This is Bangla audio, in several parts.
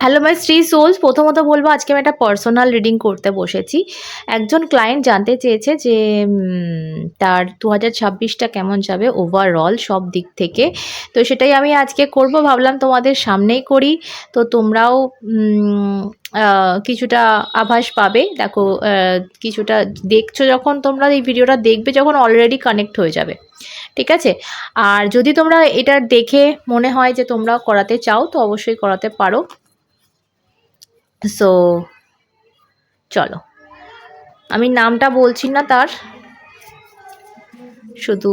হ্যালো মাই শ্রী সোলস প্রথমত বলব, আজকে আমি একটা পার্সোনাল রিডিং করতে বসেছি। একজন ক্লায়েন্ট জানতে চেয়েছে যে তার দু হাজার ছাব্বিশটা কেমন যাবে ওভারঅল সব দিক থেকে। তো সেটাই আমি আজকে করব, ভাবলাম তোমাদের সামনেই করি। তো তোমরাও কিছুটা আভাস পাবে। দেখো কিছুটা দেখছ যখন তোমরা এই ভিডিওটা দেখবে যখন অলরেডি কানেক্ট হয়ে যাবে। ঠিক আছে? আর যদি তোমরা এটা দেখে মনে হয় যে তোমরাও করাতে চাও, তো অবশ্যই করাতে পারো। সো চলো। আমি নামটা বলছি না তার। শুধু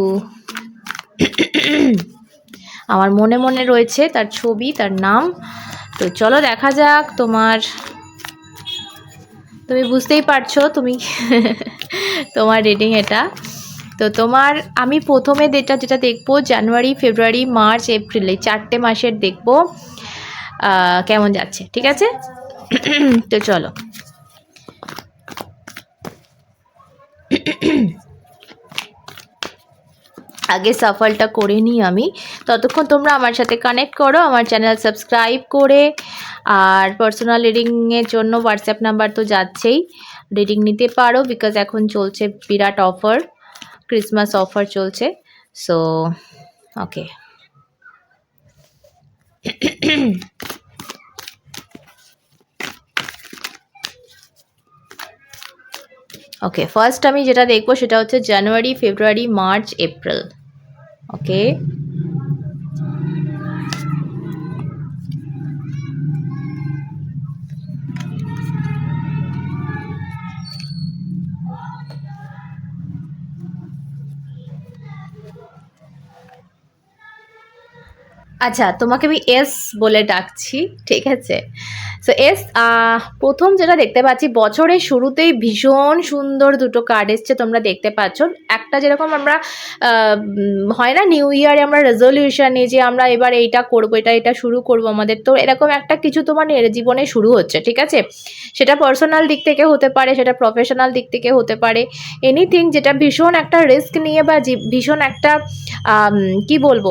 আমার মনে মনে রয়েছে তার ছবি, তার নাম। তো চলো দেখা যাক তোমার, তুমি বুঝতেই পারছ তুমি তোমার রিডিং এটা। তো তোমার, আমি প্রথমে যেটা যেটা দেখব জানুয়ারি, ফেব্রুয়ারি, মার্চ, এপ্রিল, এই চারটে মাসের দেখব কেমন যাচ্ছে, ঠিক আছে? তো চলো। আগে সাফলটা করে নিই আমি। ততক্ষণ তোমরা আমার সাথে কানেক্ট করো, আমার চ্যানেল সাবস্ক্রাইব করে। আর পার্সোনাল রিডিংয়ের জন্য হোয়াটসঅ্যাপ নাম্বার তো যাচ্ছেই। রিডিং নিতে পারো বিকজ এখন চলছে বিরাট অফার ক্রিসমাস অফার চলছে। সো ওকে ওকে ফার্স্ট আমি যেটা দেখব সেটা হচ্ছে জানুয়ারি ফেব্রুয়ারি মার্চ এপ্রিল ওকে আচ্ছা তোমাকে আমি এস বলে ডাকছি, ঠিক আছে? সো এস প্রথম যেটা দেখতে পাচ্ছি, বছরের শুরুতেই ভীষণ সুন্দর দুটো কার্ড এসছে, তোমরা দেখতে পাচ্ছ। একটা যেরকম আমরা হয় না নিউ ইয়ারে আমরা রেজলিউশন নিই যে আমরা এবার এইটা করব, এটা এটা শুরু করব আমাদের। তো এরকম একটা কিছু তোমার জীবনে শুরু হচ্ছে, ঠিক আছে? সেটা পার্সোনাল দিক থেকে হতে পারে, সেটা প্রফেশনাল দিক থেকে হতে পারে। এনিথিং যেটা ভীষণ একটা রিস্ক নিয়ে বা ভীষণ একটা কি বলব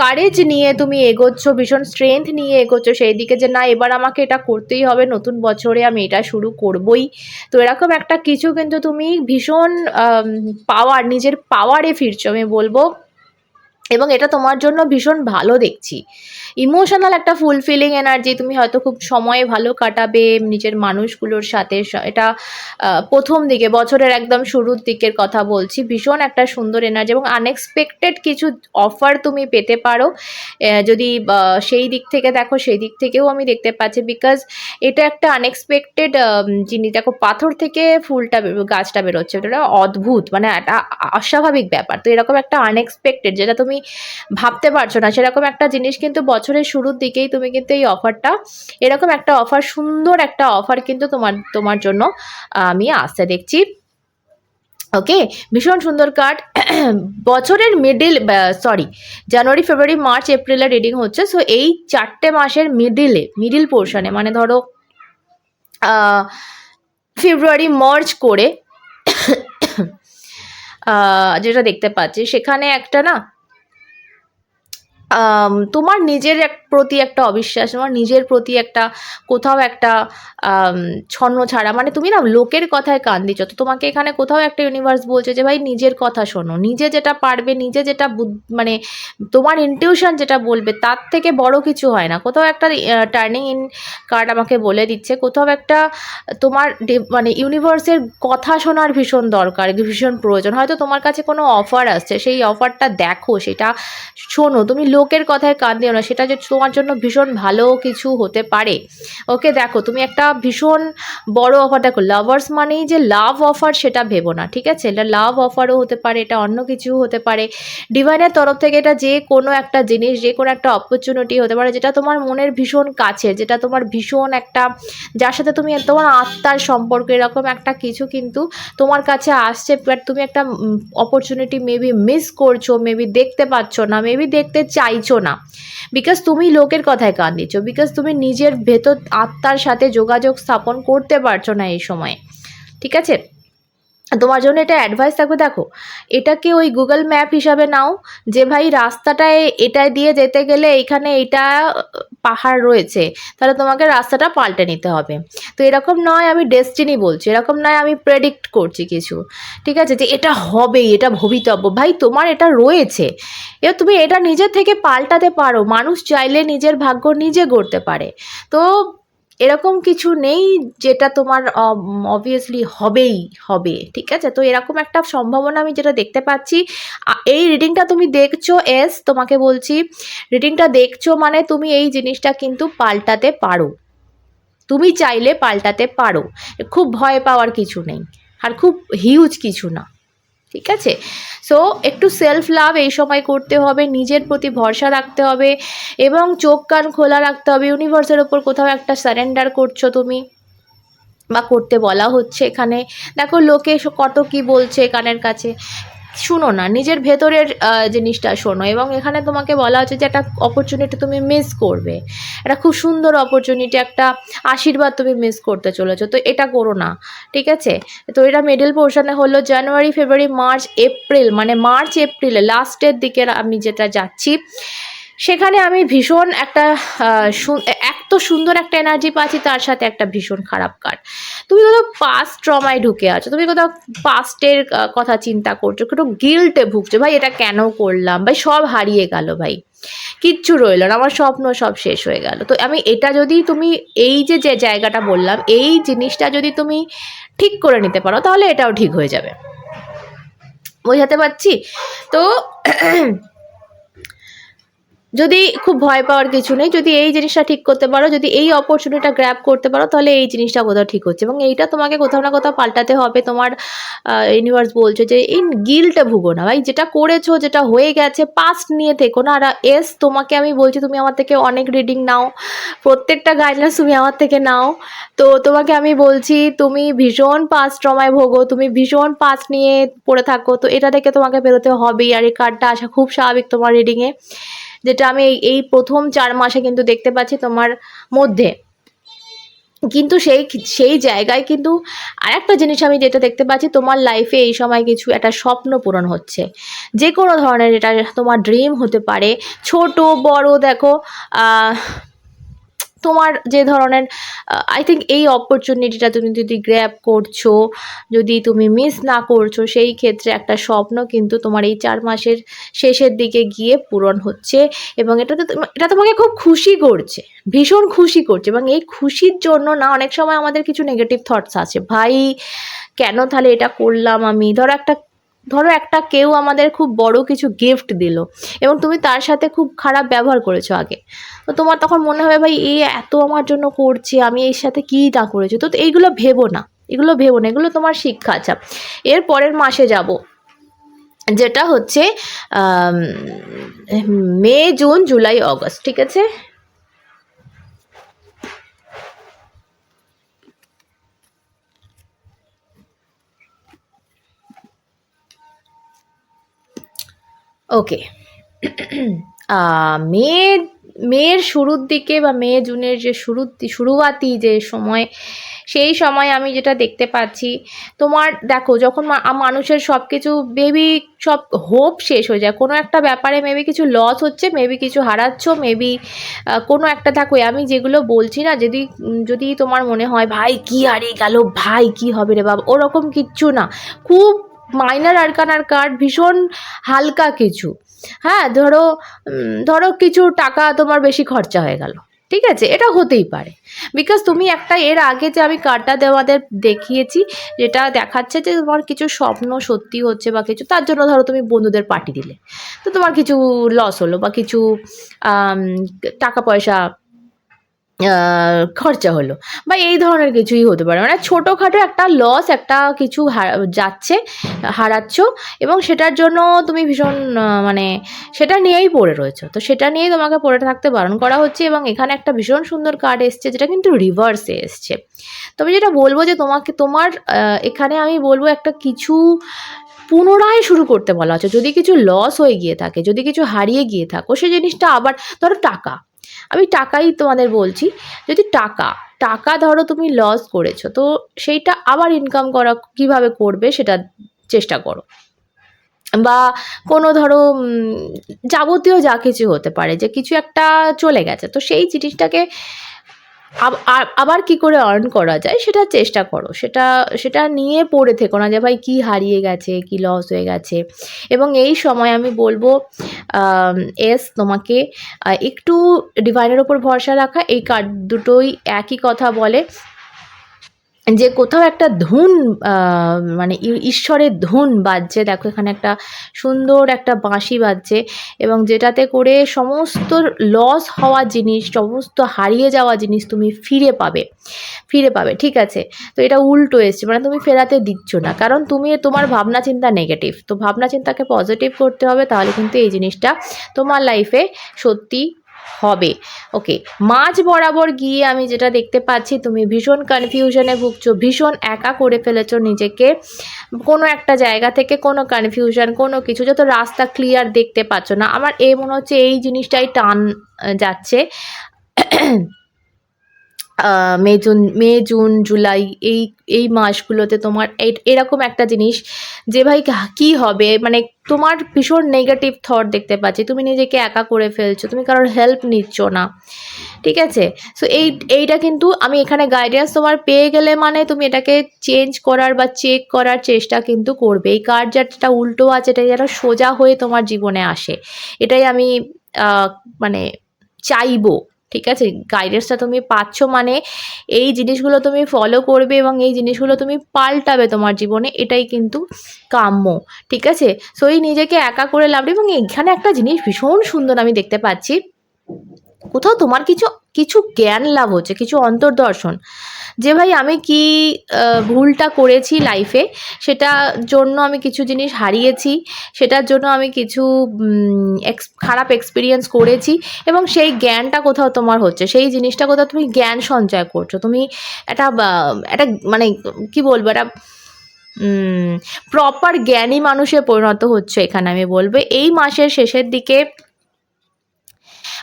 কারেজ নিয়ে তুমি এগোচ্ছ, ভীষণ স্ট্রেংথ নিয়ে এগোচ্ছ, সেই দিকে যে না, এবার আমাকে এটা করতেই হবে, নতুন বছরে আমি এটা শুরু করবই। তো এরকম একটা কিছু কিন্তু তুমি ভীষণ পাওয়ার নিজের পাওয়ারে ফিরছো আমি বলব। এবং এটা তোমার জন্য ভীষণ ভালো দেখছি। ইমোশনাল একটা ফুলফিলিং এনার্জি তুমি হয়তো খুব সময় ভালো কাটাবে নিজের মানুষগুলোর সাথে। এটা প্রথম দিকে, বছরের একদম শুরুর দিকের কথা বলছি। ভীষণ একটা সুন্দর এনার্জি এবং আনএক্সপেক্টেড কিছু অফার তুমি পেতে পারো। যদি সেই দিক থেকে দেখো, সেই দিক থেকেও আমি দেখতে পাচ্ছি বিকজ এটা একটা আনএক্সপেক্টেড জিনিস। দেখো, পাথর থেকে ফুলটা গাছটা বেরোচ্ছে। এটা অদ্ভুত মানে একটা অস্বাভাবিক ব্যাপার। তো এরকম একটা আনএক্সপেক্টেড যেটা তুমি ভাবতে পারছ না। সেরকম একটা জিনিস কিন্তু বছরের শুরুর দিকেই তুমি কিন্তু এই অফারটা, এরকম একটা অফার, সুন্দর একটা অফার কিন্তু তোমার তোমার জন্য আমি আসতে দেখছি। ওকে? ভীষণ সুন্দর কার্ড বছরের middle sorry January February March এপ্রিলে রিডিং হচ্ছে। সো এই চারটে মাসের মিডিলে মিডিল পোর্শনে মানে ধরো ফেব্রুয়ারি মার্চ করে যেটা দেখতে পাচ্ছি, সেখানে একটা না তোমার নিজের এক প্রতি একটা অবিশ্বাস, তোমার নিজের প্রতি একটা, কোথাও একটা ছন্ন ছাড়া মানে তুমি না লোকের কথায় কান দিচ্ছ। তো তোমাকে এখানে কোথাও একটা ইউনিভার্স বলছে যে, ভাই, নিজের কথা শোনো। নিজে যেটা পারবে, নিজে যেটা মানে তোমার ইনটিউশন যেটা বলবে, তার থেকে বড় কিছু হয় না। কোথাও একটা টার্নিং ইন কার্ড আমাকে বলে দিচ্ছে, কোথাও একটা তোমার মানে ইউনিভার্সের কথা শোনার ভীষণ দরকার, ভীষণ প্রয়োজন। হয়তো তোমার কাছে কোনো অফার আসছে, সেই অফারটা দেখো, সেটা শোনো। তুমি লোকের কথায় কান দিও না, সেটা যে তোমার জন্য ভীষণ ভালো কিছু হতে পারে। ওকে, দেখো, তুমি একটা ভীষণ বড় অফার দেখো লাভার্স মানেই যে লাভ অফার সেটা ভেবো না, ঠিক আছে? এটা লাভ অফারও হতে পারে, এটা অন্য কিছু হতে পারে। ডিভাইনের তরফ থেকে এটা যে কোনো একটা জিনিস, যে কোনো একটা অপরচুনিটি হতে পারে, যেটা তোমার মনের ভীষণ কাছে, যেটা তোমার ভীষণ একটা, যার সাথে তুমি তোমার আত্মার সম্পর্ক, এরকম একটা কিছু কিন্তু তোমার কাছে আসছে বাট তুমি একটা অপরচুনিটি মেবি মিস করছ মেবি দেখতে পাচ্ছ না মেবি দেখতে চাইছো না। বিকজ তুমি লোকের কথায় কান দিচ্ছ। বিকজ তুমি নিজের ভেতর আত্মার সাথে যোগাযোগ স্থাপন করতে পারছ না এই সময়ে। ঠিক আছে? তোমার জন্য এটা অ্যাডভাইস থাকবে, দেখো, এটাকে ওই গুগল ম্যাপ হিসাবে নাও, যে ভাই রাস্তাটায় এটা দিয়ে যেতে গেলে এইখানে এটা পাহাড় রয়েছে, তাহলে তোমাকে রাস্তাটা পাল্টে নিতে হবে। তো এরকম নয় আমি ডেস্টিনি বলছি, এরকম নয় আমি প্রেডিক্ট করছি কিছু, ঠিক আছে? যে এটা হবেই, এটা ভবিতব্য। ভাই, তোমার এটা রয়েছে, এবার তুমি এটা নিজের থেকে পাল্টাতে পারো, মানুষ চাইলে নিজের ভাগ্য নিজে গড়তে পারে। তো এরকম কিছু নেই যেটা তোমার অবভিয়াসলি হবেই, হবে, ঠিক আছে? তো এরকম একটা সম্ভাবনা আমি যেটা দেখতে পাচ্ছি এই রিডিংটা তুমি দেখছ এস তোমাকে বলছি রিডিংটা দেখছ মানে তুমি এই জিনিসটা কিন্তু পাল্টাতে পারো। তুমি চাইলে পাল্টাতে পারো। খুব ভয় পাওয়ার কিছু নেই, আর খুব হিউজ কিছু না, ঠিক আছে? সো একটু সেলফ লাভ এই সময় করতে হবে, নিজের প্রতি ভরসা রাখতে হবে এবং চোখ কান খোলা রাখতে হবে। ইউনিভার্সের ওপর কোথাও একটা সারেন্ডার করছ তুমি বা করতে বলা হচ্ছে এখানে। দেখো লোকে কত কি বলছে কানের কাছে। শুনো না, নিজের ভেতরের জিনিসটা শোনো এবং এখানে তোমাকে বলা হচ্ছে যে একটা অপরচুনিটি তুমি মিস করবে। একটা খুব সুন্দর অপরচুনিটি একটা আশীর্বাদ তুমি মিস করতে চলেছো। তো এটা করো না, ঠিক আছে? তো এটা মিডল পোর্শনে হলো জানুয়ারি ফেব্রুয়ারি মার্চ এপ্রিল মানে মার্চ এপ্রিলে লাস্টের দিকে আমি যেটা যাচ্ছি সেখানে আমি ভীষণ একটা এক তো সুন্দর একটা এনার্জি পাচ্ছি, তার সাথে একটা ভীষণ খারাপ কার্ড তুমি কোথাও পাস্ট ট্রমায় ঢুকে আছো, তুমি কোথাও পাস্টের কথা চিন্তা করছ একটু গিল্টে ভুগছো, ভাই, এটা কেন করলাম? ভাই, সব হারিয়ে গেল, ভাই। কিচ্ছু রইল না, আমার স্বপ্ন সব শেষ হয়ে গেল। তো আমি এটা যদি তুমি এই যে যে জায়গাটা বললাম, এই জিনিসটা যদি তুমি ঠিক করে নিতে পারো, তাহলে এটাও ঠিক হয়ে যাবে। বোঝাতে পারছি? তো যদি খুব ভয় পাওয়ার কিছু নেই, যদি এই জিনিসটা ঠিক করতে পারো, যদি এই অপরচুনিটিটা গ্র্যাব করতে পারো, তাহলে এই জিনিসটা কোথাও ঠিক হচ্ছে। এবং এইটা তোমাকে কোথাও না কোথাও পাল্টাতে হবে। তোমার ইউনিভার্স বলছে যে, এই গিলটা ভুগো না ভাই। যেটা করেছ, যেটা হয়ে গেছে পাস্ট নিয়ে থেকো না। আর এস তোমাকে আমি বলছি, তুমি আমার থেকে অনেক রিডিং নাও। প্রত্যেকটা গাইডলাইন্স তুমি আমার থেকে নাও। তো তোমাকে আমি বলছি, তুমি ভীষণ পাস্ট ট্রমায় ভোগো, তুমি ভীষণ পাস্ট নিয়ে পড়ে থাকো। তো এটা থেকে তোমাকে বেরোতে হবেই। আর এই কার্ডটা আসা খুব স্বাভাবিক তোমার রিডিংয়ে যেটা আমি এই- প্রথম চার মাসে কিন্তু দেখতে পাচ্ছি তোমার মধ্যে। কিন্তু সেই সেই জায়গায় কিন্তু আরেকটা জিনিস আমি যেটা দেখতে পাচ্ছি, তোমার লাইফে এই সময় কিছু একটা স্বপ্ন পূরণ হচ্ছে। যে কোনো ধরনের এটা তোমার ড্রিম হতে পারে। ছোট, বড়, দেখো তোমার যে ধরনের আই থিঙ্ক এই অপরচুনিটিটা তুমি যদি গ্র্যাব করছ, যদি তুমি মিস না করছ, সেই ক্ষেত্রে একটা স্বপ্ন কিন্তু তোমার এই চার মাসের শেষের দিকে গিয়ে পূরণ হচ্ছে এবং এটাতে এটা তোমাকে খুব খুশি করছে, ভীষণ খুশি করছে এবং এই খুশির জন্য না অনেক সময় আমাদের কিছু নেগেটিভ থটস আছে। ভাই, কেন তাহলে এটা করলাম আমি? ধরো একটা ধরো একটা কেউ আমাদের খুব বড় কিছু গিফট দিল এবং তুমি তার সাথে খুব খারাপ ব্যবহার করেছ আগে। তো তোমার তখন মনে হবে, ভাই, এ এত আমার জন্য করছে, আমি এর সাথে কী না করেছি? তো এইগুলো ভেবো না, এগুলো ভেবো না, এগুলো তোমার শিক্ষা আচ্ছা। এর পরের মাসে যাব, যেটা হচ্ছে মে, জুন, জুলাই, অগস্ট, ঠিক আছে? ওকে। মে মের শুরুর দিকে বা মে, জুনের যে শুরু, শুরুয়াতি যে সময়, সেই সময় আমি যেটা দেখতে পাচ্ছি, তোমার দেখো যখন মানুষের সব কিছু মেবি সব হোপ শেষ হয়ে যায়। কোনো একটা ব্যাপারে মেবি কিছু লস হচ্ছে মেবি কিছু হারাচ্ছ মেবি কোনো একটা থাকো আমি যেগুলো বলছি না, যদি যদি তোমার মনে হয়, ভাই, কি হারিয়ে গেল? ভাই, কি হবে রে বাবা? ওরকম কিচ্ছু না। খুব মাইনার আরকানার কার্ড ভীষণ হালকা কিছু। হ্যাঁ ধরো ধরো কিছু টাকা তোমার বেশি খরচা হয়ে গেল। ঠিক আছে? এটা হতেই পারে। বিকজ তুমি একটা এর আগে যে আমি কার্ডটা দেওয়াদের দেখিয়েছি, যেটা দেখাচ্ছে যে তোমার কিছু স্বপ্ন সত্যি হচ্ছে বা কিছু, তার জন্য ধরো তুমি বন্ধুদের পার্টি দিলে। তো তোমার কিছু লস হলো বা কিছু টাকা পয়সা খরচা হলো বা এই ধরনের কিছুই হতে পারে। মানে ছোটোখাটো একটা লস একটা কিছু যাচ্ছে, হারাচ্ছ এবং সেটার জন্য তুমি ভীষণ মানে সেটা নিয়েই পড়ে রয়েছো। তো সেটা নিয়েই তোমাকে পড়ে থাকতে বারণ করা হচ্ছে এবং এখানে একটা ভীষণ সুন্দর কার্ড এসছে যেটা কিন্তু রিভার্সে এসছে। তবে যেটা বলব যে তোমাকে, তোমার এখানে আমি বলব একটা কিছু পুনরায় শুরু করতে বলা হচ্ছে। যদি কিছু লস হয়ে গিয়ে থাকে, যদি কিছু হারিয়ে গিয়ে থাকো, সে জিনিসটা আবার, ধরো টাকা। আমি টাকাই তোমাদের বলছি, যদি টাকা টাকা ধরো তুমি লস করেছ, তো সেইটা আবার ইনকাম করা কীভাবে করবে সেটা চেষ্টা করো। বা কোনো ধরো যাবতীয় যা কিছু হতে পারে, যে কিছু একটা চলে গেছে, তো সেই জিনিসটাকে আবার কি করে আর্ন করা যায় সেটা চেষ্টা করো। সেটা সেটা নিয়ে পড়ে থেকো না যে, ভাই, কি হারিয়ে গেছে, কি লস হয়ে গেছে? এবং এই সময় আমি বলব এস তোমাকে একটু ডিভাইনের ওপর ভরসা রাখা। এই কার্ড দুটোই একই কথা বলে। যে কোথাও একটা ধুন মানে ঈশ্বরের ধুন বাজছে। দেখো এখানে একটা সুন্দর একটা বাঁশি বাজছে এবং যেটাতে করে সমস্ত লস হওয়া জিনিস, সমস্ত হারিয়ে যাওয়া জিনিস তুমি ফিরে পাবে ফিরে পাবে, ঠিক আছে? তো এটা উল্টো এসছে মানে তুমি ফেরাতে দিচ্ছ না। কারণ তুমি তোমার ভাবনা চিন্তা নেগেটিভ তো ভাবনা চিন্তাকে পজিটিভ করতে হবে, তাহলে কিন্তু এই জিনিসটা তোমার লাইফে সত্যি হবে। ওকে মাঝ বরাবর গিয়ে আমি যেটা দেখতে পাচ্ছি, তুমি ভীষণ কনফিউশনে ভুগছো, ভীষণ একা করে ফেলেছো নিজেকে। কোনো একটা জায়গা থেকে কোনো কনফিউশন কোনো কিছু যত রাস্তা ক্লিয়ার দেখতে পাচ্ছ না। আমার এ মনে হচ্ছে এই জিনিসটাই টান যাচ্ছে। May June May, June, July এই এই মাসগুলোতে তোমার এরকম একটা জিনিস যে ভাই কা- কি হবে? মানে তোমার ভীষণ নেগেটিভ থট দেখতে পাচ্ছি। তুমি নিজেকে একা করে ফেলছো, তুমি কারোর হেল্প নিচ্ছ না। ঠিক আছে? সো এই, এইটা কিন্তু আমি এখানে গাইডেন্স তোমার পেয়ে গেলে মানে তুমি এটাকে চেঞ্জ করার বা চেক করার চেষ্টা কিন্তু করবে। এই কার্ড যেটা উল্টো আছে, এটা যেন সোজা হয়ে তোমার জীবনে আসে। এটাই আমি মানে চাইব। ঠিক আছে? গাইডেন্সটা তুমি পাচ্ছ মানে এই জিনিসগুলো তুমি ফলো করবে এবং এই জিনিসগুলো তুমি পাল্টাবে তোমার জীবনে, এটাই কিন্তু কাম্য, ঠিক আছে? সো এই নিজেকে একা করে লাভ এবং এখানে একটা জিনিস ভীষণ সুন্দর আমি দেখতে পাচ্ছি। কোথাও তোমার কিছু কিছু জ্ঞান লাভ হচ্ছে, কিছু অন্তর্দর্শন। যে ভাই আমি কি ভুলটা করেছি লাইফে সেটার জন্য আমি কিছু জিনিস হারিয়েছি, সেটার জন্য আমি কিছু খারাপ এক্সপিরিয়েন্স করেছি, এবং সেই জ্ঞানটা কোথাও তোমার হচ্ছে, সেই জিনিসটা কোথাও তুমি জ্ঞান সঞ্চয় করছ। তুমি একটা একটা মানে কি বলব, একটা প্রপার জ্ঞানী মানুষে পরিণত হচ্ছে এখানে, আমি বলব। এই মাসের শেষের দিকে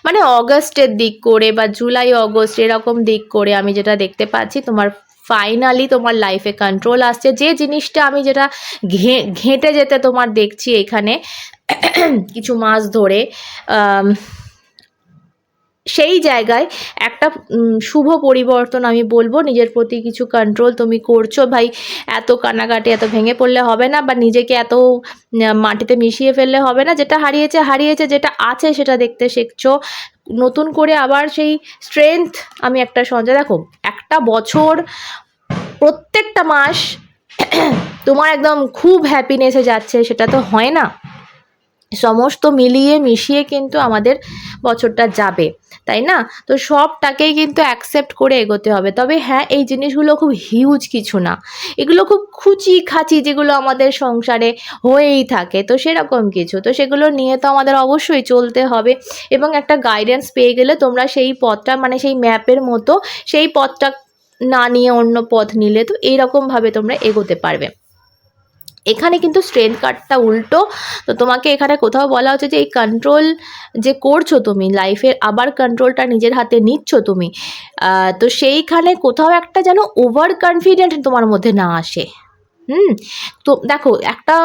মানে অগস্টের দিক করে বা জুলাই, অগস্ট এরকম দিক করে আমি যেটা দেখতে পাচ্ছি, তোমার ফাইনালি তোমার লাইফে কন্ট্রোল আসছে। যে জিনিসটা আমি যেটা ঘেঁটে যেতে তোমার দেখছি এখানে, কিছু মাস ধরে সেই জায়গায় একটা শুভ পরিবর্তন আমি বলব। নিজের প্রতি কিছু কন্ট্রোল তুমি করছ। ভাই, এত কান্নাকাটি, এত ভেঙে পড়লে হবে না বা নিজেকে এত মাটিতে মিশিয়ে ফেললে হবে না। যেটা হারিয়েছে হারিয়েছে, যেটা আছে সেটা দেখতে শিখছো। নতুন করে আবার সেই স্ট্রেংথ আমি একটা সঞ্চয় দেখো, একটা বছর, প্রত্যেকটা মাস তোমার একদম খুব হ্যাপিনেসে যাচ্ছে, সেটা তো হয় না। সমস্ত মিলিয়ে মিশিয়ে কিন্তু আমাদের বছরটা যাবে, তাই না? তো সবটাকেই কিন্তু অ্যাকসেপ্ট করে এগোতে হবে। তবে হ্যাঁ এই জিনিসগুলো খুব হিউজ কিছু না। এগুলো খুব খুচি খাচি যেগুলো আমাদের সংসারে হয়েই থাকে, তো সেরকম কিছু। তো সেগুলো নিয়ে তো আমাদের অবশ্যই চলতে হবে। এবং একটা গাইডেন্স পেয়ে গেলে তোমরা সেই পথটা মানে সেই ম্যাপের মতো সেই পথটা না নিয়ে অন্য পথ নিলে তো এইরকমভাবে তোমরা এগোতে পারবে। এখানে কিন্তু স্ট্রেংথ কার্ডটা উল্টো। তো তোমাকে এখানে কোথাও বলা হচ্ছে যে, এই কন্ট্রোল যে করছ তুমি লাইফের আবার কন্ট্রোলটা নিজের হাতে নিচ্ছ তুমি তো সেইখানে কোথাও একটা যেন ওভার কনফিডেন্ট তোমার মধ্যে না আসে। হুম? তো দেখো, একটা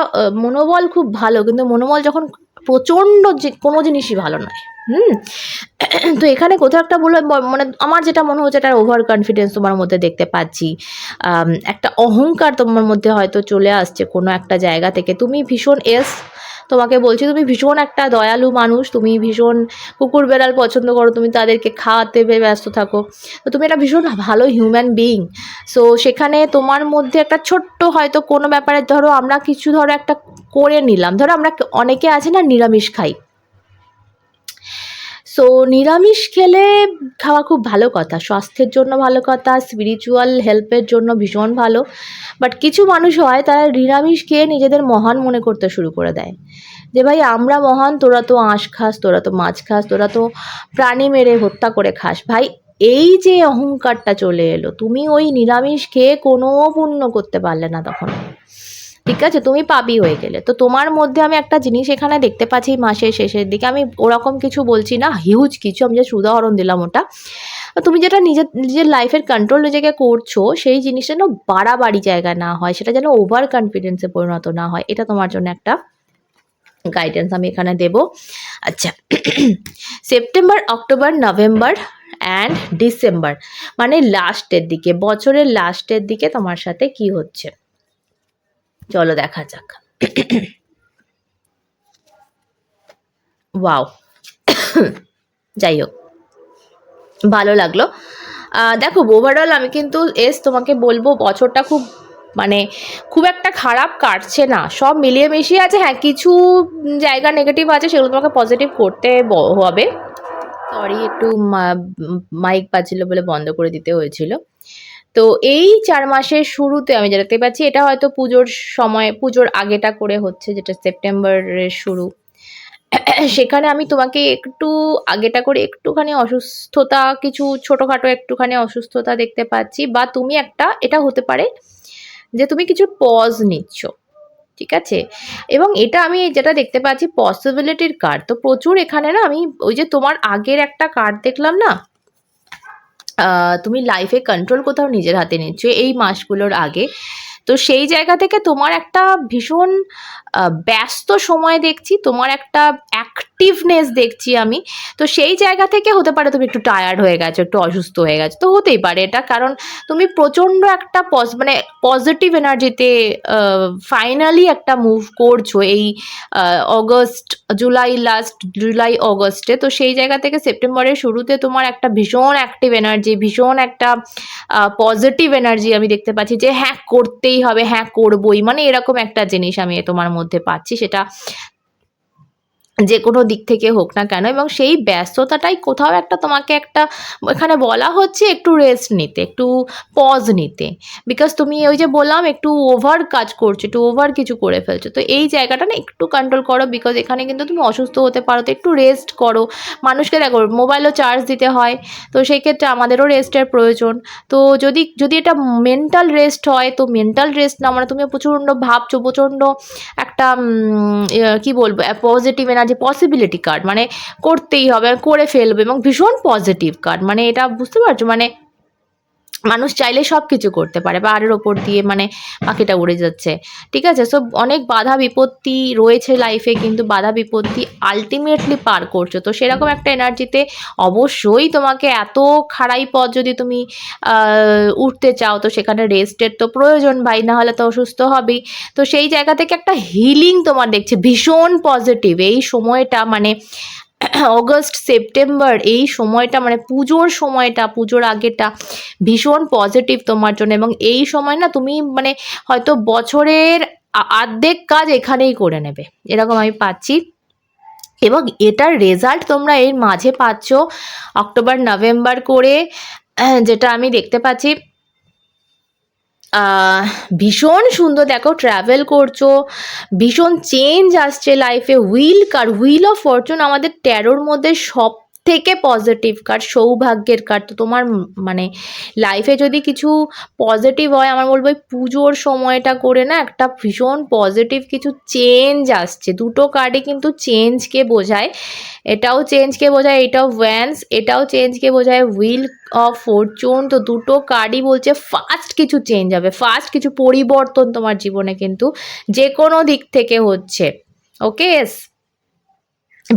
মনোবল খুব ভালো, কিন্তু মনোবল যখন প্রচণ্ড যে, কোনো জিনিসই ভালো নয়। হুম? তো এখানে কোথাও একটা বলে মানে আমার যেটা মনে হচ্ছে একটা ওভার কনফিডেন্স তোমার মধ্যে দেখতে পাচ্ছি। একটা অহংকার তোমার মধ্যে হয়তো চলে আসছে কোনো একটা জায়গা থেকে। তুমি ভীষণ এস তোমাকে বলছি, তুমি ভীষণ একটা দয়ালু মানুষ, তুমি ভীষণ কুকুর বেড়াল পছন্দ করো, তুমি তাদেরকে খাওয়াতে ব্যস্ত থাকো। তো তুমি একটা ভীষণ ভালো হিউম্যান বিইং সো সেখানে তোমার মধ্যে একটা ছোট্ট হয়তো কোনো ব্যাপারে ধরো আমরা কিছু ধরো একটা করে নিলাম। ধরো আমরা অনেকে আছে না, নিরামিষ খাই। সো নিরামিষ খেলে খাওয়া খুব ভালো কথা। স্বাস্থ্যের জন্য ভালো কথা স্পিরিচুয়াল হেল্পের জন্য ভীষণ ভালো। বাট কিছু মানুষ হয়, তারা নিরামিষ খেয়ে নিজেদের মহান মনে করতে শুরু করে দেয়। যে ভাই, আমরা মহান, তোরা তো আঁশ খাস, তোরা তো মাছ খাস, তোরা তো প্রাণী মেরে হত্যা করে খাস। ভাই, এই যে অহংকারটা চলে এলো, তুমি ওই নিরামিষ খেয়ে কোনো পুণ্য করতে পারলে না তখন। ঠিক আছে? তুমি পাপি হয়ে গেলে। তো তোমার মধ্যে আমি একটা জিনিস এখানে দেখতে পাচ্ছি মাসের শেষের দিকে। আমি ওরকম কিছু বলছি না হিউজ কিছু। আমি জাস্ট উদাহরণ দিলাম ওটা। তুমি যেটা নিজের নিজের লাইফের কন্ট্রোল নিজেকে করছ, সেই জিনিসটা যেন বাড়াবাড়ি জায়গা না হয়, সেটা যেন ওভার কনফিডেন্সে পরিণত না হয়, এটা তোমার জন্য একটা গাইডেন্স আমি এখানে দেব। আচ্ছা। September October November and December মানে লাস্টের দিকে, বছরের লাস্টের দিকে তোমার সাথে কি হচ্ছে? চলো দেখা যাক। ওয়াও যাই হোক, ভালো লাগল। দেখো ওভারঅল আমি কিন্তু এস, তোমাকে বলব, বছরটা খুব মানে খুব একটা খারাপ কাটছে না। সব মিলিয়ে মিশিয়ে আছে হ্যাঁ কিছু জায়গা নেগেটিভ আছে, সেগুলো তোমাকে পজিটিভ করতে হবে। সরি একটু মাইক বাজছিল বলে বন্ধ করে দিতে হয়েছিল। তো এই চার মাসের শুরুতে আমি যেটা দেখতে পাচ্ছি, এটা হয়তো পুজোর সময়, পুজোর আগেটা করে হচ্ছে যেটা সেপ্টেম্বরের শুরু। সেখানে আমি তোমাকে একটু আগেটা করে একটুখানি অসুস্থতা, কিছু ছোটোখাটো একটুখানি অসুস্থতা দেখতে পাচ্ছি, বা তুমি একটা, এটা হতে পারে যে তুমি কিছু পজ নিচ্ছ, ঠিক আছে? এবং এটা আমি যেটা দেখতে পাচ্ছি পসিবিলিটির কার্ড তো প্রচুর এখানে না আমি ওই যে তোমার আগের একটা কার্ড দেখলাম না? তুমি লাইফে কন্ট্রোল কোথাও নিজের হাতে নিচ্ছ। এই মাসগুলোর আগে। তো সেই জায়গা থেকে তোমার একটা ভীষণ ব্যস্ত সময় দেখছি, তোমার একটা অ্যাক্টিভনেস দেখছি আমি। তো সেই জায়গা থেকে হতে পারে তুমি একটু টায়ার্ড হয়ে গেছো, একটু অসুস্থ হয়ে গেছো, তো হতেই পারে এটা। কারণ তুমি প্রচণ্ড একটা পজ মানে পজিটিভ এনার্জিতে ফাইনালি একটা মুভ করছ এই অগস্ট জুলাই লাস্ট জুলাই অগস্টে তো সেই জায়গা থেকে সেপ্টেম্বরের শুরুতে তোমার একটা ভীষণ অ্যাক্টিভ এনার্জি ভীষণ একটা পজিটিভ এনার্জি আমি দেখতে পাচ্ছি যে হ্যাঁ করতেই হবে হ্যাঁ করবই। মানে এরকম একটা জিনিস আমি তোমার মধ্যে পাচ্ছি সেটা যে কোনো দিক থেকে হোক না কেন এবং সেই ব্যস্ততাটাই কোথাও একটা তোমাকে একটা এখানে বলা হচ্ছে একটু রেস্ট নিতে একটু পজ নিতে। বিকজ তুমি ওই যে বললাম একটু ওভার কাজ করছ একটু ওভার কিছু করে ফেলছো। তো এই জায়গাটা না একটু কন্ট্রোল করো বিকজ এখানে কিন্তু তুমি অসুস্থ হতে পারো তো একটু রেস্ট করো। মানুষকে দেখো মোবাইলও চার্জ দিতে হয় তো সেই ক্ষেত্রে আমাদেরও রেস্টের প্রয়োজন। তো যদি যদি এটা মেন্টাল রেস্ট হয় তো মেন্টাল রেস্ট না মানে তুমি প্রচণ্ড ভাবছ প্রচণ্ড একটা ইয়ে, কি বলব পজিটিভ এনার্জি পসিবিলিটি কার্ড মানে করতেই হবে, করে ফেলবে এবং ভীষণ পজিটিভ কার্ড মানে এটা বুঝতে পারছ? মানে মানুষ চাইলে সব কিছু করতে পারে পাহাড়ের ওপর দিয়ে মানে পাখিটা উড়ে যাচ্ছে, ঠিক আছে? সো অনেক বাধা বিপত্তি রয়েছে লাইফে কিন্তু বাধা বিপত্তি আলটিমেটলি পার করছ। তো সেরকম একটা এনার্জিতে অবশ্যই তোমাকে এত খাড়াই পথ যদি তুমি উঠতে চাও, তো সেখানে রেস্টের তো প্রয়োজন ভাই, না হলে তো অসুস্থ হবেই। তো সেই জায়গা থেকে একটা হিলিং তোমার দেখছে, ভীষণ পজিটিভ এই সময়টা মানে অগস্ট, সেপ্টেম্বর, এই সময়টা মানে পুজোর সময়টা, পুজোর আগেটা ভীষণ পজিটিভ তোমার জন্য এবং এই সময় না তুমি মানে হয়তো বছরের আ- অর্ধেক কাজ এখানেই করে নেবে। এরকম আমি পাচ্ছি। এবং এটার রেজাল্ট তোমরা এর মাঝে পাচ্ছ অক্টোবর, নভেম্বর করে, যেটা আমি দেখতে পাচ্ছি ভীষণ সুন্দর, দেখো ট্রাভেল করছ, ভীষণ চেঞ্জ আসছে লাইফে wheel car wheel of fortune আমাদের ট্যারোর মধ্যে সব থেকে পজিটিভ কার্ড সৌভাগ্যের কার্ড তো তোমার মানে লাইফে যদি কিছু পজিটিভ হয়, আমার বলব পুজোর সময়টা করে না একটা ভীষণ পজিটিভ কিছু চেঞ্জ আসছে। দুটো কার্ডে কিন্তু চেঞ্জকে বোঝায়। এটাও চেঞ্জকে বোঝায়, এটাও ভ্যান্স এটাও চেঞ্জকে বোঝায় হুইল অফ ফরচুন তো দুটো কার্ডই বলছে ফাস্ট কিছু চেঞ্জ হবে ফাস্ট কিছু পরিবর্তন তোমার জীবনে কিন্তু যে কোনো দিক থেকে হচ্ছে। ওকে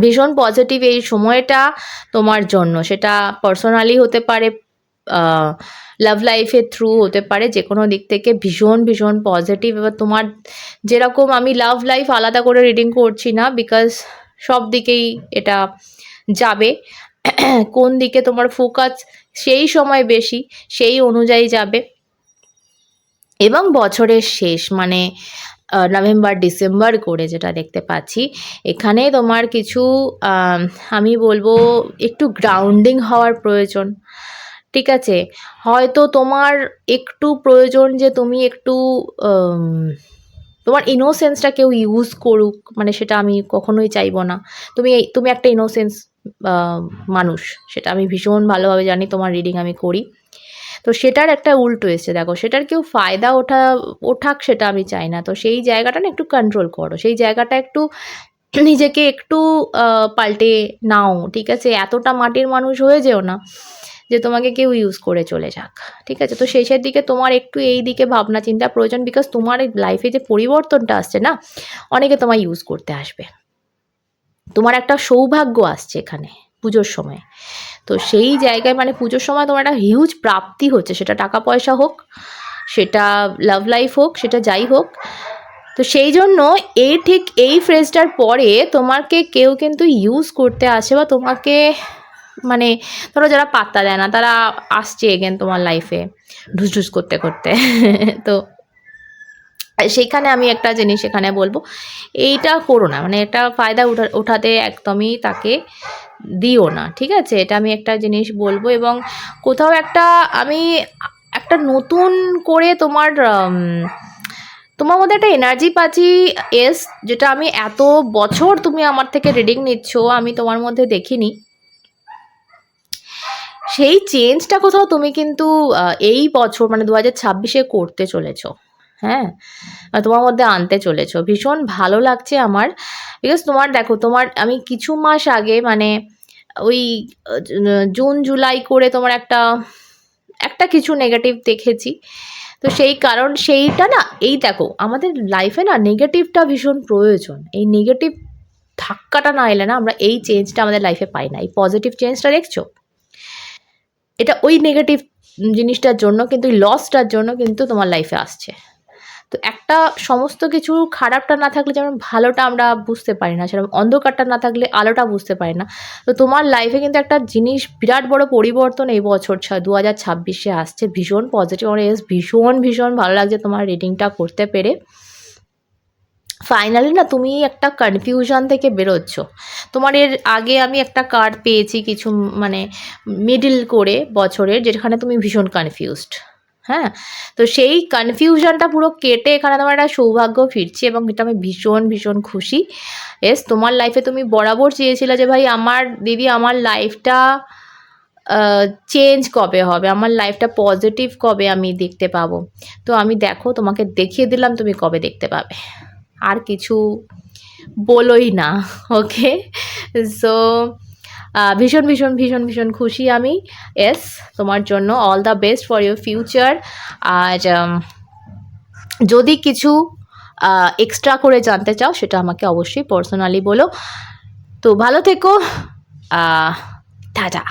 ভীষণ পজিটিভ এই সময়টা তোমার জন্য। সেটা পার্সোনালি হতে পারে লাভ লাইফের থ্রু হতে পারে যে কোনো দিক থেকে ভীষণ ভীষণ পজিটিভ এবার তোমার যেরকম আমি লাভ লাইফ আলাদা করে রিডিং করছি না বিকজ সব দিকেই এটা যাবে। কোন দিকে তোমার ফোকাস সেই সময় বেশি, সেই অনুযায়ী যাবে। এবং বছরের শেষ মানে নভেম্বর ডিসেম্বর করে যেটা দেখতে পাচ্ছি। এখানে তোমার কিছু আমি বলব একটু গ্রাউন্ডিং হওয়ার প্রয়োজন, ঠিক আছে? হয়তো তোমার একটু প্রয়োজন যে তুমি একটু তোমার ইনোসেন্সটা কেউ ইউজ করুক মানে সেটা আমি কখনোই চাইব না। তুমি তুমি একটা ইনোসেন্স মানুষ, সেটা আমি ভীষণ ভালোভাবে জানি, তোমার রিডিং আমি করি। তো সেটার একটা উল্টো এসছে, দেখো। সেটার কেউ ফায়দা ওঠা, ওঠাক সেটা আমি চাই না। তো সেই জায়গাটা না একটু কন্ট্রোল করো। সেই জায়গাটা একটু নিজেকে একটু পাল্টে নাও, ঠিক আছে? এতটা মাটির মানুষ হয়ে যেও না যে তোমাকে কেউ ইউজ করে চলে যাক, ঠিক আছে? তো শেষের দিকে তোমার একটু এই দিকে ভাবনা চিন্তা প্রয়োজন বিকজ তোমার লাইফে যে পরিবর্তনটা আসছে না, অনেকে তোমায় ইউজ করতে আসবে। তোমার একটা সৌভাগ্য আসছে এখানে, পুজোর সময়। তো সেই জায়গায় মানে পুজোর সময় তোমার একটা হিউজ প্রাপ্তি হচ্ছে। সেটা টাকা পয়সা হোক, সেটা লাভ লাইফ হোক, সেটা যাই হোক। তো সেই জন্য এই ঠিক এই ফ্রেজটার পরে তোমাকে কেউ কিন্তু ইউজ করতে আসে বা তোমাকে মানে ধরো যারা পাত্তা দেয় না, তারা আসছে এগেন তোমার লাইফে ঢুস ঢুস করতে করতে। তো সেইখানে আমি একটা জিনিস এখানে বলব, এইটা করো না মানে এটা ফায়দা উঠা ওঠাতে একদমই তাকে দিও না, ঠিক আছে? এটা আমি একটা জিনিস বলব এবং কোথাও একটা আমি একটা নতুন করে তোমার তোমার মধ্যে একটা এনার্জি পাচ্ছি এস যেটা আমি এত বছর তুমি আমার থেকে রিডিং নিচ্ছ, আমি তোমার মধ্যে দেখিনি। সেই চেঞ্জটা কোথাও তুমি কিন্তু এই বছর মানে দু হাজার ছাব্বিশে করতে চলেছো। হ্যাঁ? তোমার মধ্যে আনতে চলেছো। ভীষণ ভালো লাগছে আমার। বিকজ তোমার দেখো, তোমার আমি কিছু মাস আগে মানে ওই জুন, জুলাই করে তোমার একটা একটা কিছু নেগেটিভ দেখেছি। তো সেই কারণ সেইটা না, এই দেখো, আমাদের লাইফে না নেগেটিভটা ভীষণ প্রয়োজন। এই নেগেটিভ ধাক্কাটা না এলে না আমরা এই চেঞ্জটা আমাদের লাইফে পাই না। এই পজিটিভ চেঞ্জটা দেখছ? এটা ওই নেগেটিভ জিনিসটার জন্য কিন্তু লসটার জন্য কিন্তু তোমার লাইফে আসছে। তো একটা সমস্ত কিছু খারাপটা না থাকলে যেমন ভালোটা আমরা বুঝতে পারি না, সেরকম অন্ধকারটা না থাকলে আলোটা বুঝতে পারি না। তো তোমার লাইফে কিন্তু একটা জিনিস, বিরাট বড় পরিবর্তন এই বছর ছয় দু হাজার ছাব্বিশে আসছে। ভীষণ পজিটিভ এস ভীষণ ভীষণ ভালো লাগছে তোমার রিডিংটা করতে পেরে। ফাইনালি না, তুমি একটা কনফিউশন থেকে বেরোচ্ছ। তোমার এর আগে আমি একটা কার্ড পেয়েছি কিছু মানে মিডিল করে বছরের, যেখানে তুমি ভীষণ কনফিউজড হ্যাঁ? তো সেই কনফিউশনটা পুরো কেটে এখানে তোমার একটা সৌভাগ্য ফিরছে এবং এটা আমি ভীষণ ভীষণ খুশি। এস তোমার লাইফে তুমি বরাবর চেয়েছিলে যে ভাই আমার দিদি আমার লাইফটা চেঞ্জ কবে হবে? আমার লাইফটা পজিটিভ কবে আমি দেখতে পাবো? তো আমি দেখো, তোমাকে দেখিয়ে দিলাম তুমি কবে দেখতে পাবে। আর কিছু বলোই না ওকে সো ভীষণ ভীষণ ভীষণ ভীষণ খুশি আমি। এস তোমার জন্য all the best for your future আর যদি কিছু এক্সট্রা করে জানতে চাও, সেটা আমাকে অবশ্যই পার্সোনালি বলো। তো ভালো থেকো। টাটা।